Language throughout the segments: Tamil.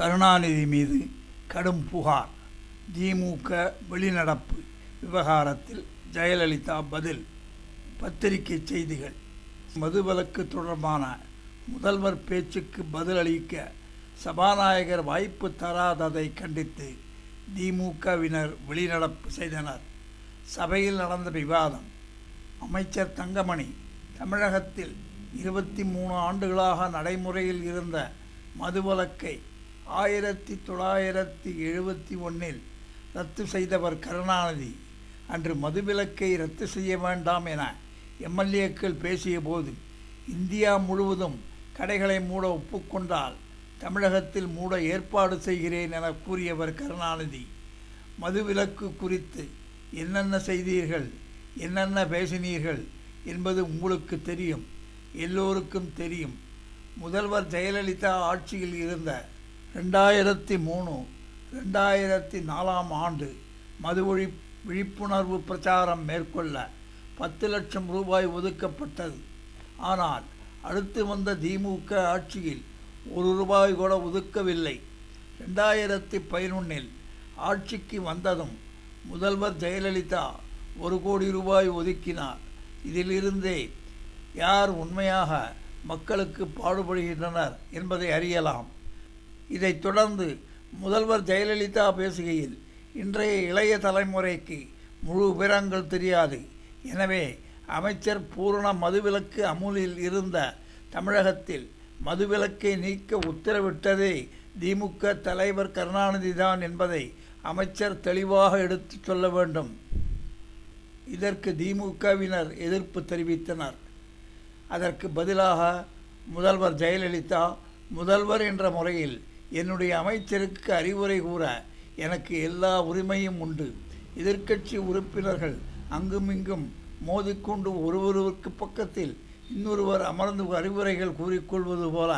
கருணாநிதி மீது கடும் புகார். திமுக வெளிநடப்பு விவகாரத்தில் ஜெயலலிதா பதில். பத்திரிகை செய்திகள். மதுவிலக்கு தொடர்பான முதல்வர் பேச்சுக்கு பதிலளிக்க சபாநாயகர் வாய்ப்பு தராததை கண்டித்து திமுகவினர் வெளிநடப்பு செய்தனர். சபையில் நடந்த விவாதம். அமைச்சர் தங்கமணி தமிழகத்தில் இருபத்தி மூணு ஆண்டுகளாக நடைமுறையில் இருந்த மதுவிலக்கை ஆயிரத்தி தொள்ளாயிரத்தி எழுபத்தி ஒன்றில் ரத்து செய்தவர் கருணாநிதி. அன்று மதுவிலக்கை ரத்து செய்ய வேண்டாம் என எம்எல்ஏக்கள் பேசியபோது இந்தியா முழுவதும் கடைகளை மூட ஒப்புக்கொண்டால் தமிழகத்தில் மூட ஏற்பாடு செய்கிறேன் என கூறியவர் கருணாநிதி. மதுவிலக்கு குறித்து என்னென்ன செய்தீர்கள் என்னென்ன பேசினீர்கள் என்பது உங்களுக்கு தெரியும் எல்லோருக்கும் தெரியும். முதல்வர் ஜெயலலிதா ஆட்சியில் இருந்த ரெண்டாயிரத்தி மூணு ரெண்டாயிரத்தி நாலாம் ஆண்டு மது ஒழி விழிப்புணர்வு பிரச்சாரம் மேற்கொள்ள பத்து லட்சம் ரூபாய் ஒதுக்கப்பட்டது. ஆனால் அடுத்து வந்த திமுக ஆட்சியில் ஒரு ரூபாய் கூட ஒதுக்கவில்லை. ரெண்டாயிரத்தி பதினொன்றில் ஆட்சிக்கு வந்ததும் முதல்வர் ஜெயலலிதா ஒரு கோடி ரூபாய் ஒதுக்கினார். இதிலிருந்தே யார் உண்மையாக மக்களுக்கு பாடுபடுகின்றனர் என்பதை அறியலாம். இதைத் தொடர்ந்து முதல்வர் ஜெயலலிதா பேசுகையில் இன்றைய இளைய தலைமுறைக்கு முழு விவரங்கள் தெரியாது. எனவே அமைச்சர் பூரண மதுவிலக்கு அமுலில் இருந்த தமிழகத்தில் மதுவிலக்கை நீக்க உத்தரவிட்டதே திமுக தலைவர் கருணாநிதி தான் என்பதை அமைச்சர் தெளிவாக எடுத்து சொல்ல வேண்டும். இதற்கு திமுகவினர் எதிர்ப்பு தெரிவித்தனர். அதற்கு பதிலாக முதல்வர் ஜெயலலிதா முதல்வர் என்ற முறையில் என்னுடைய அமைச்சருக்கு அறிவுரை கூற எனக்கு எல்லா உரிமையும் உண்டு. எதிர்க்கட்சி உறுப்பினர்கள் அங்குமிங்கும் மோதிக்கொண்டு ஒருவருக்கு பக்கத்தில் இன்னொருவர் அமர்ந்து அறிவுரைகள் கூறிக்கொள்வது போல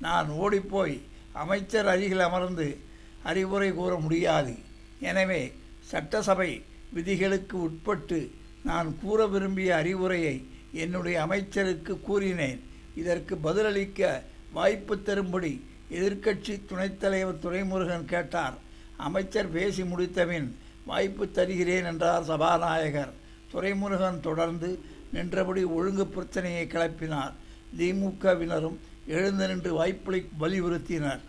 நான் ஓடிப்போய் அமைச்சர் அருகில் அமர்ந்து அறிவுரை கூற முடியாது. எனவே சட்டசபை விதிகளுக்கு உட்பட்டு நான் கூற விரும்பிய அறிவுரையை என்னுடைய அமைச்சருக்கு கூறினேன். இதற்கு பதிலளிக்க வாய்ப்பு தரும்படி எதிர்க்கட்சி துணைத் தலைவர் துரைமுருகன் கேட்டார் அமைச்சர் பேசி முடித்தபின் வாய்ப்பு தருகிறேன் என்றார் சபாநாயகர். துரைமுருகன் தொடர்ந்து நின்றபடி ஒழுங்கு பிரச்சனையை கிளப்பினார். திமுகவினரும் எழுந்து நின்று வாய்ப்பளி வலியுறுத்தினர்.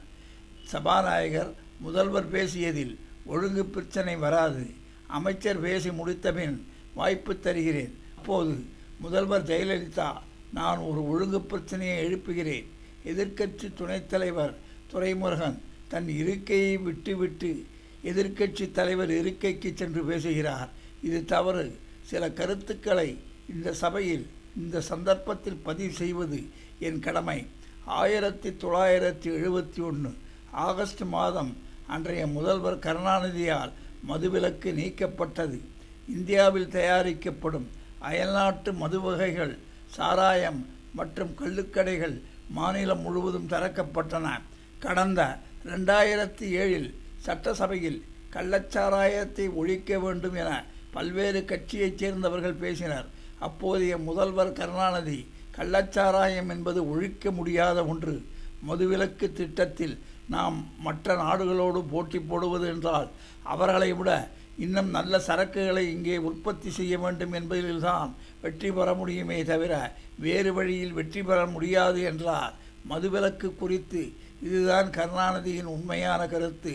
சபாநாயகர் முதல்வர் பேசியதில் ஒழுங்கு பிரச்சனை வராது. அமைச்சர் பேசி முடித்தபின் வாய்ப்பு தருகிறேன். அப்போது முதல்வர் ஜெயலலிதா நான் ஒரு ஒழுங்கு பிரச்சனையை எழுப்புகிறேன். எதிர்க்கட்சி துணைத் தலைவர் துரைமுருகன் தன் இருக்கையை விட்டுவிட்டு எதிர்க்கட்சி தலைவர் இருக்கைக்கு சென்று பேசுகிறார். இது தவறு. சில கருத்துக்களை இந்த சபையில் இந்த சந்தர்ப்பத்தில் பதிவு செய்வது என் கடமை. ஆயிரத்தி தொள்ளாயிரத்தி எழுபத்தி ஒன்று ஆகஸ்ட் மாதம் அன்றைய முதல்வர் கருணாநிதியால் மதுவிலக்கு நீக்கப்பட்டது. இந்தியாவில் தயாரிக்கப்படும் அயல்நாட்டு மது வகைகள் சாராயம் மற்றும் கள்ளுக்கடைகள் மாநிலம் முழுவதும் திறக்கப்பட்டன. கடந்த ரெண்டாயிரத்தி ஏழில் சட்டசபையில் கள்ளச்சாராயத்தை ஒழிக்க வேண்டும் என பல்வேறு கட்சியைச் சேர்ந்தவர்கள் பேசினர். அப்போதைய முதல்வர் கருணாநிதி கள்ளச்சாராயம் என்பது ஒழிக்க முடியாத ஒன்று. மதுவிலக்கு திட்டத்தில் நாம் மற்ற நாடுகளோடு போட்டி போடுவது என்றால் அவர்களை விட இன்னும் நல்ல சரக்குகளை இங்கே உற்பத்தி செய்ய வேண்டும் என்பதில்தான் வெற்றி பெற முடியுமே தவிர வேறு வழியில் வெற்றி பெற முடியாது என்றார். மதுவிலக்கு குறித்து இதுதான் கருணாநிதியின் உண்மையான கருத்து.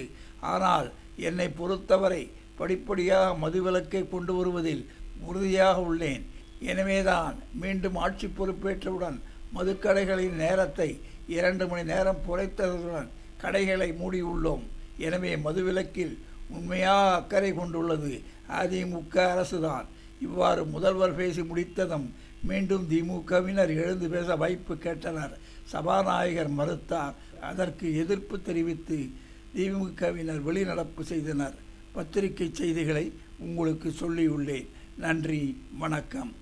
ஆனால் என்னை பொறுத்தவரை படிப்படியாக மதுவிலக்கை கொண்டு வருவதில் உறுதியாக உள்ளேன். எனவேதான் மீண்டும் ஆட்சி பொறுப்பேற்றவுடன் மதுக்கடைகளின் நேரத்தை இரண்டு மணி நேரம் குறைத்ததுடன் கடைகளை மூடியுள்ளோம். எனவே மதுவிலக்கில் உண்மையாக அக்கறை கொண்டுள்ளது. அதிமுக அரசுதான். இவ்வாறு முதல்வர் பேசி முடித்ததும் மீண்டும் திமுகவினர் எழுந்து பேச வாய்ப்பு கேட்டனர். சபாநாயகர் மறுத்தார். அதற்கு எதிர்ப்பு தெரிவித்து திமுகவினர் வெளிநடப்பு செய்தனர். பத்திரிகை செய்திகளை உங்களுக்கு சொல்லியுள்ளேன். நன்றி. வணக்கம்.